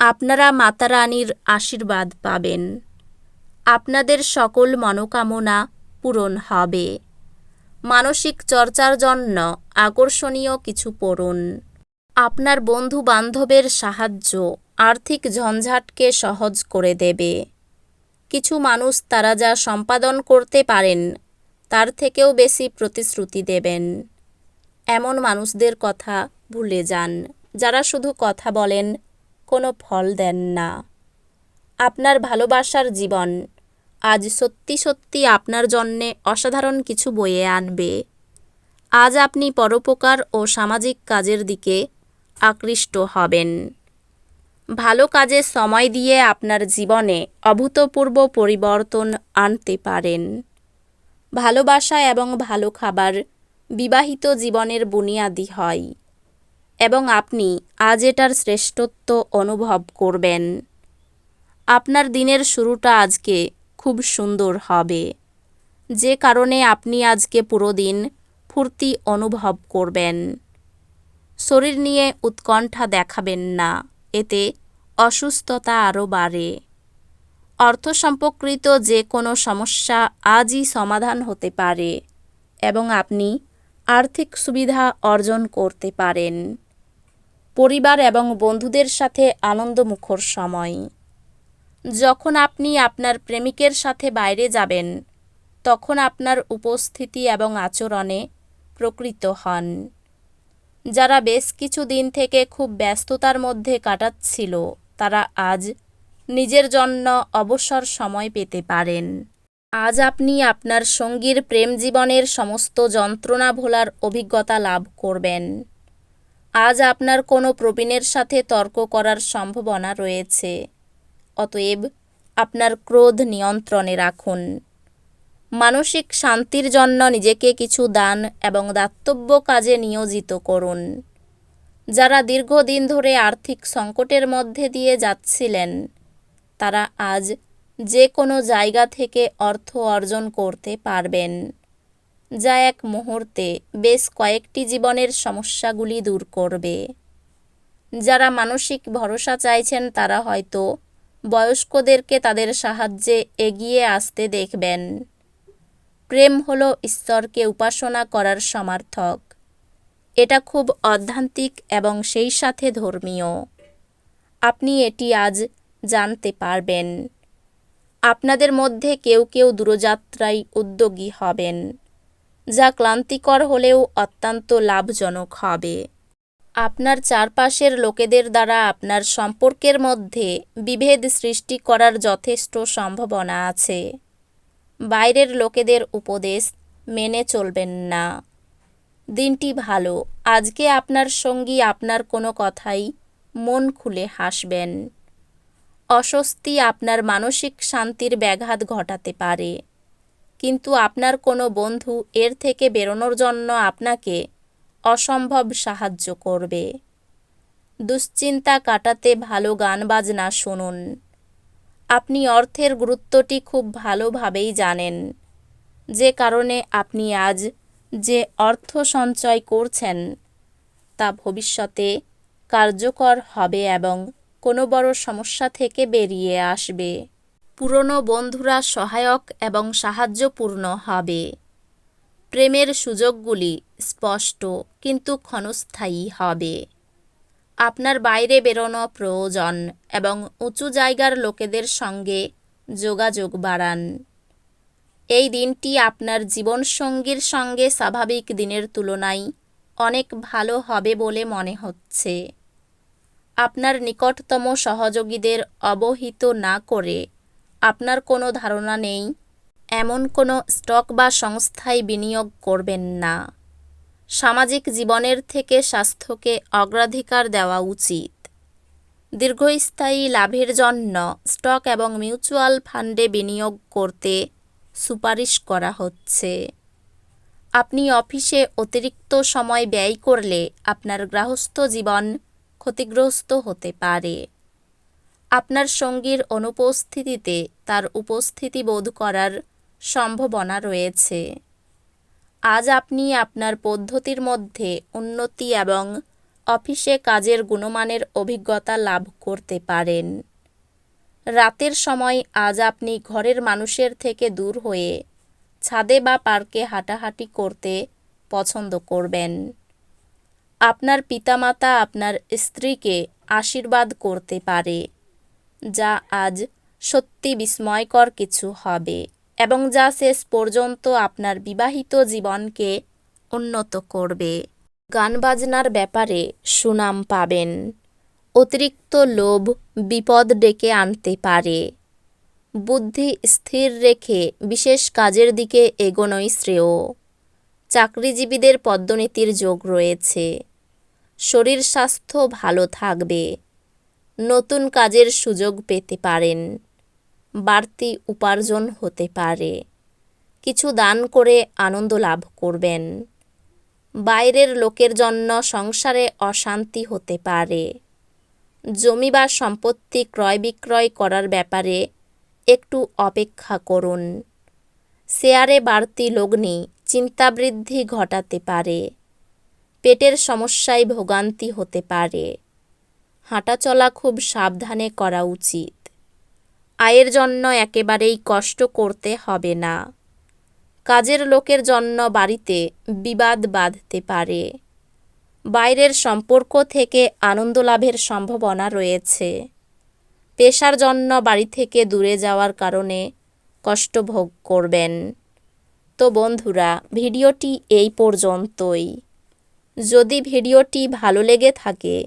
আপনারা মাতা রানীর আশীর্বাদ পাবেন। আপনাদের সকল মনোকামনা পূরণ হবে। মানসিক চর্চার জন্য আকর্ষণীয় কিছু পড়ুন। আপনার বন্ধু বান্ধবের সাহায্য আর্থিক ঝঞ্ঝাটকে সহজ করে দেবে। কিছু মানুষ তারা যা সম্পাদন করতে পারেন, তার থেকেও বেশি প্রতিশ্রুতি দেবেন। এমন মানুষদের কথা ভুলে যান, যারা শুধু কথা বলেন কোনো ফল দেন না। আপনার ভালোবাসার জীবন আজ সত্যি সত্যি আপনার জন্যে অসাধারণ কিছু বয়ে আনবে। আজ আপনি পরোপকার ও সামাজিক কাজের দিকে আকৃষ্ট হবেন। ভালো কাজে সময় দিয়ে আপনার জীবনে অভূতপূর্ব পরিবর্তন আনতে পারেন। ভালোবাসা এবং ভালো খাবার বিবাহিত জীবনের বুনিয়াদি হয়। এবং আপনি আজ এটার শ্রেষ্ঠত্ব অনুভব করবেন। আপনার দিনের শুরুটা আজকে খুব সুন্দর হবে। যে কারণে আপনি আজকে পুরো দিন ফুর্তি অনুভব করবেন। শরীর নিয়ে উৎকণ্ঠা দেখাবেন না, এতে অসুস্থতা আরও বাড়ে। অর্থ সম্পর্কিত যে কোনো সমস্যা আজই সমাধান হতে পারে এবং আপনি আর্থিক সুবিধা অর্জন করতে পারেন। পরিবার এবং বন্ধুদের সাথে আনন্দমুখর সময়। যখন আপনি আপনার প্রেমিকের সাথে বাইরে যাবেন, তখন আপনার উপস্থিতি এবং আচরণে প্রকৃত হন। যারা বেশ কিছু দিন থেকে খুব ব্যস্ততার মধ্যে কাটাচ্ছিল, তারা আজ নিজের জন্য অবসর সময় পেতে পারেন। আজ আপনি আপনার সঙ্গীর প্রেম জীবনের সমস্ত যন্ত্রণা ভোলার অভিজ্ঞতা লাভ করবেন। আজ আপনার কোনো প্রবীণের সাথে তর্ক করার সম্ভাবনা রয়েছে। অতএব আপনার ক্রোধ নিয়ন্ত্রণে রাখুন। মানসিক শান্তির জন্য নিজেকে কিছু দান এবং দাতব্য কাজে নিয়োজিত করুন। যারা দীর্ঘদিন ধরে আর্থিক সংকটের মধ্যে দিয়ে যাচ্ছিলেন, তারা আজ যে কোনো জায়গা থেকে অর্থ অর্জন করতে পারবেন। যা এক মুহূর্তে বেশ কয়েকটি জীবনের সমস্যাগুলি দূর করবে। যারা মানসিক ভরসা চাইছেন, তারা হয়তো বয়স্কদেরকে তাদের সাহায্যে এগিয়ে আসতে দেখবেন। প্রেম হল ঈশ্বরকে উপাসনা করার সমার্থক। এটা খুব অধ্যান্তিক এবং সেই সাথে ধর্মীয়। আপনি এটি আজ জানতে পারবেন। আপনাদের মধ্যে কেউ কেউ দূরযাত্রায় উদ্যোগী হবেন। যা ক্লান্তিকর হলেও অত্যন্ত লাভজনক হবে। আপনার চারপাশের লোকেদের দ্বারা আপনার সম্পর্কের মধ্যে বিভেদ সৃষ্টি করার যথেষ্ট সম্ভাবনা আছে। বাইরের লোকেদের উপদেশ মেনে চলবেন না। দিনটি ভালো। আজকে আপনার সঙ্গী আপনার কোনো কথাই মন খুলে হাসবেন। অস্বস্তি আপনার মানসিক শান্তির ব্যাঘাত ঘটাতে পারে। কিন্তু আপনার কোনো বন্ধু এর থেকে বেরোনোর জন্য আপনাকে অসম্ভব সাহায্য করবে। দুশ্চিন্তা কাটাতে ভালো গান বাজনা শুনুন। আপনি অর্থের গুরুত্বটি খুব ভালোভাবেই জানেন। যে কারণে আপনি আজ যে অর্থ সঞ্চয় করছেন, তা ভবিষ্যতে কার্যকর হবে এবং কোনো বড় সমস্যা থেকে বেরিয়ে আসবে। পুরনো বন্ধুরা সহায়ক এবং সাহায্যপূর্ণ হবে। প্রেমের সুযোগগুলি স্পষ্ট কিন্তু ক্ষণস্থায়ী হবে। আপনার বাইরে বেরোনো প্রয়োজন এবং উঁচু জায়গার লোকেদের সঙ্গে যোগাযোগ বাড়ান। এই দিনটি আপনার জীবনসঙ্গীর সঙ্গে স্বাভাবিক দিনের তুলনায় অনেক ভালো হবে বলে মনে হচ্ছে। আপনার নিকটতম সহযোগীদের অবহিত না করে আপনার কোনো ধারণা নেই? এমন কোনো স্টক বা সংস্থায় বিনিয়োগ করবেন না। সামাজিক জীবনের থেকে স্বাস্থ্যকে অগ্রাধিকার দেওয়া উচিত। দীর্ঘস্থায়ী লাভের জন্য স্টক এবং মিউচুয়াল ফান্ডে বিনিয়োগ করতে সুপারিশ করা হচ্ছে। আপনি অফিসে অতিরিক্ত সময় ব্যয় করলে আপনার গৃহস্থ জীবন ক্ষতিগ্রস্ত হতে পারে। আপনার সঙ্গীর অনুপস্থিতিতে তার উপস্থিতি বোধ করার সম্ভাবনা রয়েছে। আজ আপনি আপনার পদ্ধতির মধ্যে উন্নতি এবং অফিসে কাজের গুণমানের অভিজ্ঞতা লাভ করতে পারেন। রাতের সময় আজ আপনি ঘরের মানুষের থেকে দূর হয়ে ছাদে বা পার্কে হাঁটাহাঁটি করতে পছন্দ করবেন। আপনার পিতামাতা আপনার স্ত্রীকে আশীর্বাদ করতে পারে। যা আজ সত্যি বিস্ময়কর কিছু হবে এবং যা শেষ পর্যন্ত আপনার বিবাহিত জীবনকে উন্নত করবে। গান বাজনার ব্যাপারে সুনাম পাবেন। অতিরিক্ত লোভ বিপদ ডেকে আনতে পারে। বুদ্ধি স্থির রেখে বিশেষ কাজের দিকে এগোনোই শ্রেয়। চাকরিজীবীদের পদ্মনীতির যোগ রয়েছে। শরীর স্বাস্থ্য ভালো থাকবে। নতুন কাজের সুযোগ পেতে পারেন। বাড়তি উপার্জন হতে পারে। কিছু দান করে আনন্দ লাভ করবেন। বাইরের লোকের জন্য সংসারে অশান্তি হতে পারে। জমি বা সম্পত্তি ক্রয় বিক্রয় করার ব্যাপারে একটু অপেক্ষা করুন। শেয়ারে বাড়তি লগ্নি চিন্তাবৃদ্ধি ঘটাতে পারে। পেটের সমস্যায় ভোগান্তি হতে পারে। হাঁটাচলা খুব সাবধানে করা উচিত। আয়ের জন্য একেবারেই কষ্ট করতে হবে না। কাজের লোকের জন্য বাড়িতে বিবাদ বাঁধতে পারে। বাইরের সম্পর্ক থেকে আনন্দ লাভের সম্ভাবনা রয়েছে। পেশার জন্য বাড়ি থেকে দূরে যাওয়ার কারণে কষ্ট ভোগ করবেন। তো বন্ধুরা, ভিডিওটি এই পর্যন্তই। যদি ভিডিওটি ভালো লেগে থাকে